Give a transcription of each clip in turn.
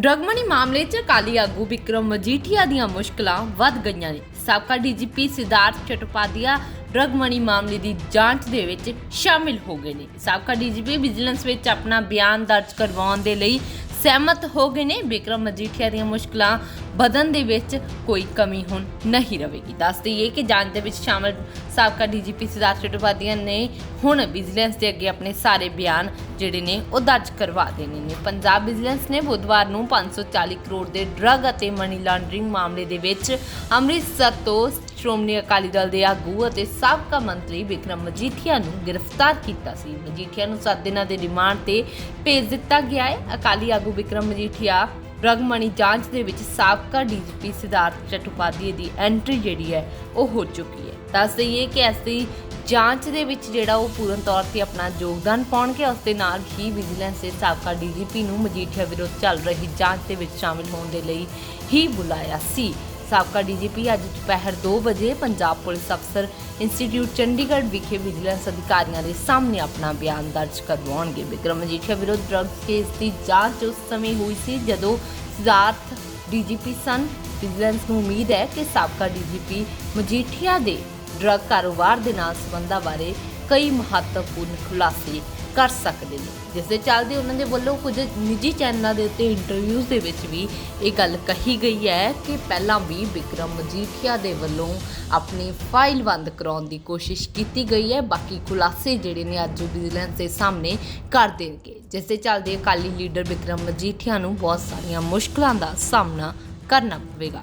ਡਰਗਮਨੀ ਮਾਮਲੇ 'ਚ ਅਕਾਲੀ ਆਗੂ ਵਿਕਰਮ ਮਜੀਠੀਆ ਦੀਆਂ ਮੁਸ਼ਕਲਾਂ ਵੱਧ ਗਈਆਂ ਨੇ। ਸਾਬਕਾ DGP Siddharth Chattopadhyay drug money ਮਾਮਲੇ ਦੀ ਜਾਂਚ ਦੇ ਵਿੱਚ ਸ਼ਾਮਿਲ ਹੋ ਗਏ ਨੇ। ਸਾਬਕਾ ਡੀਜੀਪੀ ਵਿਜੀਲੈਂਸ ਵਿੱਚ ਆਪਣਾ ਬਿਆਨ ਦਰਜ ਕਰਵਾਉਣ ਦੇ ਲਈ ਸਹਿਮਤ ਹੋ ਗਏ ਨੇ। ਵਿਕਰਮ ਮਜੀਠੀਆ ਦੀਆਂ ਮੁਸ਼ਕਲਾਂ ਵਧਣ ਦੇ ਵਿੱਚ ਕੋਈ ਕਮੀ ਹੁਣ ਨਹੀਂ ਰਹੇਗੀ। ਦੱਸ ਦਈਏ ਕਿ ਜਾਂਚ ਦੇ ਵਿੱਚ ਸ਼ਾਮਲ ਸਾਬਕਾ ਡੀਜੀਪੀ ਸਿਧਾਰਥ ਚਟੋਪਾਧਿਆ ਨੇ ਹੁਣ ਵਿਜੀਲੈਂਸ ਦੇ ਅੱਗੇ ਆਪਣੇ ਸਾਰੇ ਬਿਆਨ ਜਿਹੜੇ ਨੇ ਉਹ ਦਰਜ ਕਰਵਾ ਦੇਣੇ ਨੇ। ਪੰਜਾਬ ਵਿਜੀਲੈਂਸ ਨੇ ਬੁੱਧਵਾਰ ਨੂੰ 540 ਕਰੋੜ ਦੇ ਡਰੱਗ ਅਤੇ ਮਨੀ ਲਾਂਡਰਿੰਗ ਮਾਮਲੇ ਦੇ ਵਿੱਚ ਅੰਮ੍ਰਿਤਸਰ ਤੋਂ ਸ਼੍ਰੋਮਣੀ ਅਕਾਲੀ ਦਲ ਦੇ ਆਗੂ ਅਤੇ ਸਾਬਕਾ ਮੰਤਰੀ ਵਿਕਰਮ ਮਜੀਠੀਆ ਨੂੰ ਗ੍ਰਿਫਤਾਰ ਕੀਤਾ ਸੀ। ਮਜੀਠੀਆ ਨੂੰ 7 ਦਿਨਾਂ ਦੇ ਰਿਮਾਂਡ ਤੇ ਭੇਜ ਦਿੱਤਾ ਗਿਆ ਹੈ। ਅਕਾਲੀ ਆਗੂ ਵਿਕਰਮ ਮਜੀਠੀਆ ਡਰੱਗ ਜਾਂਚ ਦੇ ਵਿੱਚ ਸਾਬਕਾ ਡੀਜੀਪੀ ਸਿਧਾਰਥ ਚਟੋਪਾਧਿਆ ਦੀ ਐਂਟਰੀ ਜਿਹੜੀ ਹੈ, ਉਹ ਹੋ ਚੁੱਕੀ ਹੈ। ਦੱਸ ਦਈਏ ਕਿ ਐਸੀ ਜਾਂਚ ਦੇ ਵਿੱਚ ਜਿਹੜਾ ਉਹ ਪੂਰਨ ਤੌਰ ਤੇ ਆਪਣਾ ਯੋਗਦਾਨ ਪਾਉਣਗੇ, ਉਸ ਦੇ ਨਾਲ ਹੀ ਵਿਜੀਲੈਂਸ ਦੇ ਸਾਬਕਾ ਡੀਜੀਪੀ ਨੂੰ ਮਜੀਠੀਆ ਵਿਰੁੱਧ ਚੱਲ ਰਹੀ ਜਾਂਚ ਦੇ ਵਿੱਚ ਸ਼ਾਮਿਲ ਹੋਣ ਦੇ ਲਈ ਹੀ ਬੁਲਾਇਆ ਸੀ। ਸਾਬਕਾ ਡੀਜੀਪੀ ਅੱਜ ਦੁਪਹਿਰ 2 ਵਜੇ ਪੰਜਾਬ ਪੁਲਿਸ ਅਫਸਰ ਇੰਸਟੀਚਿਊਟ ਚੰਡੀਗੜ੍ਹ ਵਿਖੇ ਵਿਜੀਲੈਂਸ ਅਧਿਕਾਰੀਆਂ ਦੇ ਸਾਹਮਣੇ ਆਪਣਾ ਬਿਆਨ ਦਰਜ ਕਰਵਾਉਣਗੇ। ਵਿਕਰਮ ਮਜੀਠੀਆ ਵਿਰੁੱਧ ਡਰੱਗ ਕੇਸ ਦੀ ਜਾਂਚ ਉਸ ਸਮੇਂ ਹੋਈ ਸੀ ਜਦੋਂ ਸਿਧਾਰਥ ਡੀਜੀਪੀ ਸਨ। ਵਿਜੀਲੈਂਸ ਨੂੰ ਉਮੀਦ ਹੈ ਕਿ ਸਾਬਕਾ ਡੀਜੀਪੀ ਮਜੀਠੀਆ ਦੇ ਡਰੱਗ ਕਾਰੋਬਾਰ ਦੇ ਨਾਲ ਸੰਬੰਧਾਂ ਬਾਰੇ ਕਈ ਮਹੱਤਵਪੂਰਨ ਖੁਲਾਸੇ ਕਰ ਸਕਦੇ ਨੇ। ਜਿਸ ਦੇ ਚੱਲਦੇ ਉਹਨਾਂ ਦੇ ਵੱਲੋਂ ਕੁਝ ਨਿੱਜੀ ਚੈਨਲਾਂ ਦੇ ਉੱਤੇ ਇੰਟਰਵਿਊਜ਼ ਦੇ ਵਿੱਚ ਵੀ ਇਹ ਗੱਲ ਕਹੀ ਗਈ ਹੈ ਕਿ ਪਹਿਲਾਂ ਵੀ ਵਿਕਰਮ ਮਜੀਠੀਆ ਦੇ ਵੱਲੋਂ ਆਪਣੀ ਫਾਈਲ ਬੰਦ ਕਰਾਉਣ ਦੀ ਕੋਸ਼ਿਸ਼ ਕੀਤੀ ਗਈ ਹੈ। ਬਾਕੀ ਖੁਲਾਸੇ ਜਿਹੜੇ ਨੇ ਅੱਜ ਵਿਜੀਲੈਂਸ ਦੇ ਸਾਹਮਣੇ ਕਰ ਦੇਣਗੇ। ਜਿਸ ਦੇ ਚੱਲਦੇ ਅਕਾਲੀ ਲੀਡਰ ਵਿਕਰਮ ਮਜੀਠੀਆ ਨੂੰ ਬਹੁਤ ਸਾਰੀਆਂ ਮੁਸ਼ਕਲਾਂ ਦਾ ਸਾਹਮਣਾ ਕਰਨਾ ਪਵੇਗਾ।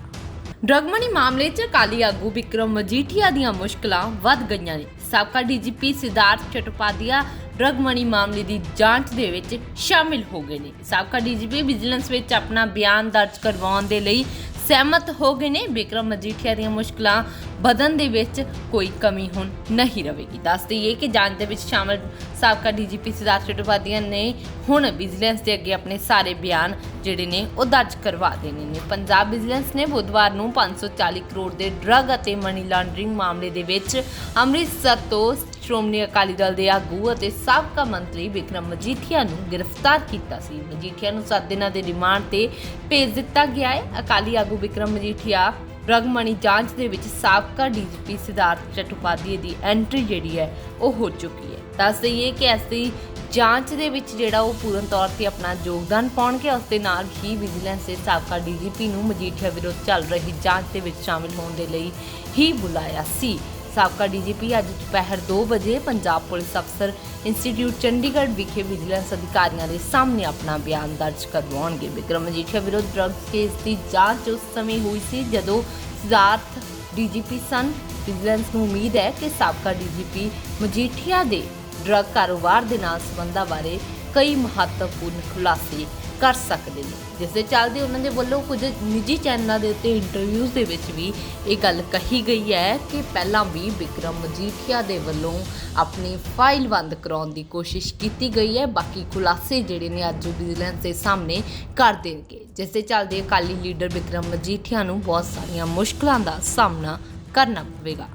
ਡਰਗ ਮਨੀ ਮਾਮਲੇ 'ਚ ਅਕਾਲੀ ਆਗੂ ਵਿਕਰਮ ਮਜੀਠੀਆ ਦੀਆਂ ਮੁਸ਼ਕਲਾਂ ਵੱਧ ਗਈਆਂ ਨੇ। ਸਾਬਕਾ DGP Siddharth Chattopadhyay drug money ਮਾਮਲੇ ਦੀ ਜਾਂਚ ਦੇ ਵਿੱਚ ਸ਼ਾਮਿਲ ਹੋ ਗਏ ਨੇ। ਸਾਬਕਾ ਡੀਜੀਪੀ ਵਿਜੀਲੈਂਸ ਵਿੱਚ ਆਪਣਾ ਬਿਆਨ ਦਰਜ ਕਰਵਾਉਣ ਦੇ ਲਈ ਸਹਿਮਤ ਹੋ ਗਏ ਨੇ ਵਿਕਰਮ ਮਜੀਠੀਆ ਦੀਆਂ ਮੁਸ਼ਕਲਾਂ ਵਧਣ ਦੇ ਵਿੱਚ ਕੋਈ ਕਮੀ ਹੁਣ ਨਹੀਂ ਰਹੇਗੀ। ਦੱਸ ਦਈਏ ਕਿ ਜਾਂਚ ਦੇ ਵਿੱਚ ਸ਼ਾਮਲ ਸਾਬਕਾ ਡੀਜੀਪੀ ਸਿਧਾਰਥ ਚਟੋਪਾਧਿਆ ਨੇ ਹੁਣ ਵਿਜੀਲੈਂਸ ਦੇ ਅੱਗੇ ਆਪਣੇ ਸਾਰੇ ਬਿਆਨ ਜਿਹੜੇ ਨੇ ਉਹ ਦਰਜ ਕਰਵਾ ਦੇਣੇ ਨੇ। ਪੰਜਾਬ ਵਿਜੀਲੈਂਸ ਨੇ ਬੁੱਧਵਾਰ ਨੂੰ 540 ਕਰੋੜ ਦੇ ਡਰੱਗ ਅਤੇ ਮਨੀ ਲਾਂਡਰਿੰਗ ਮਾਮਲੇ ਦੇ ਵਿੱਚ ਅੰਮ੍ਰਿਤਸਰ ਤੋਂ ਸ਼੍ਰੋਮਣੀ ਅਕਾਲੀ ਦਲ ਦੇ ਆਗੂ ਅਤੇ ਸਾਬਕਾ ਮੰਤਰੀ ਵਿਕਰਮ ਮਜੀਠੀਆ ਨੂੰ ਗ੍ਰਿਫਤਾਰ ਕੀਤਾ ਸੀ। ਮਜੀਠੀਆ ਨੂੰ 7 ਦਿਨਾਂ ਦੇ ਰਿਮਾਂਡ ਤੇ ਭੇਜ ਦਿੱਤਾ ਗਿਆ ਹੈ। ਅਕਾਲੀ ਆਗੂ ਵਿਕਰਮ ਮਜੀਠੀਆ ਡਰੱਗ ਜਾਂਚ ਦੇ ਵਿੱਚ ਸਾਬਕਾ ਡੀਜੀਪੀ ਸਿਧਾਰਥ ਚਟੋਪਾਧਿਆ ਦੀ ਐਂਟਰੀ ਜਿਹੜੀ ਹੈ, ਉਹ ਹੋ ਚੁੱਕੀ ਹੈ। ਦੱਸ ਦਈਏ ਕਿ ਐਸੀ ਜਾਂਚ ਦੇ ਵਿੱਚ ਜਿਹੜਾ ਉਹ ਪੂਰਨ ਤੌਰ ਤੇ ਆਪਣਾ ਯੋਗਦਾਨ ਪਾਉਣਗੇ, ਉਸ ਦੇ ਨਾਲ ਹੀ ਵਿਜੀਲੈਂਸ ਦੇ ਸਾਬਕਾ ਡੀਜੀਪੀ ਨੂੰ ਮਜੀਠੀਆ ਵਿਰੁੱਧ ਚੱਲ ਰਹੀ ਜਾਂਚ ਦੇ ਵਿੱਚ ਸ਼ਾਮਿਲ ਹੋਣ ਦੇ ਲਈ ਹੀ ਬੁਲਾਇਆ ਸੀ। ਸਾਬਕਾ ਡੀਜੀਪੀ ਅੱਜ ਦੁਪਹਿਰ 2 ਵਜੇ ਪੰਜਾਬ ਪੁਲਿਸ ਅਫਸਰ ਇੰਸਟੀਚਿਊਟ ਚੰਡੀਗੜ੍ਹ ਵਿਖੇ ਵਿਜੀਲੈਂਸ ਅਧਿਕਾਰੀਆਂ ਦੇ ਸਾਹਮਣੇ ਆਪਣਾ ਬਿਆਨ ਦਰਜ ਕਰਵਾਉਣਗੇ। ਵਿਕਰਮ ਮਜੀਠੀਆ ਵਿਰੁੱਧ ਡਰੱਗ ਕੇਸ ਦੀ ਜਾਂਚ ਉਸ ਸਮੇਂ ਹੋਈ ਸੀ ਜਦੋਂ ਸਿਧਾਰਥ ਡੀਜੀਪੀ ਸਨ। ਵਿਜੀਲੈਂਸ ਨੂੰ ਉਮੀਦ ਹੈ ਕਿ ਸਾਬਕਾ ਡੀਜੀਪੀ ਮਜੀਠੀਆ ਦੇ ਡਰੱਗ ਕਾਰੋਬਾਰ ਦੇ ਨਾਲ ਸੰਬੰਧਾਂ ਬਾਰੇ ਕਈ ਮਹੱਤਵਪੂਰਨ ਖੁਲਾਸੇ ਕਰ ਸਕਦੇ ਨੇ। ਜਿਸ ਦੇ ਚੱਲਦੇ ਉਹਨਾਂ ਦੇ ਵੱਲੋਂ ਕੁਝ ਨਿੱਜੀ ਚੈਨਲਾਂ ਦੇ ਉੱਤੇ ਇੰਟਰਵਿਊਜ਼ ਦੇ ਵਿੱਚ ਵੀ ਇਹ ਗੱਲ ਕਹੀ ਗਈ ਹੈ ਕਿ ਪਹਿਲਾਂ ਵੀ ਵਿਕਰਮ ਮਜੀਠੀਆ ਦੇ ਵੱਲੋਂ ਆਪਣੀ ਫਾਈਲ ਬੰਦ ਕਰਾਉਣ ਦੀ ਕੋਸ਼ਿਸ਼ ਕੀਤੀ ਗਈ ਹੈ। ਬਾਕੀ ਖੁਲਾਸੇ ਜਿਹੜੇ ਨੇ ਅੱਜ ਵਿਜੀਲੈਂਸ ਦੇ ਸਾਹਮਣੇ ਕਰ ਦੇਣਗੇ। ਜਿਸ ਦੇ ਚੱਲਦੇ ਅਕਾਲੀ ਲੀਡਰ ਵਿਕਰਮ ਮਜੀਠੀਆ ਨੂੰ ਬਹੁਤ ਸਾਰੀਆਂ ਮੁਸ਼ਕਲਾਂ ਦਾ ਸਾਹਮਣਾ ਕਰਨਾ ਪਵੇਗਾ।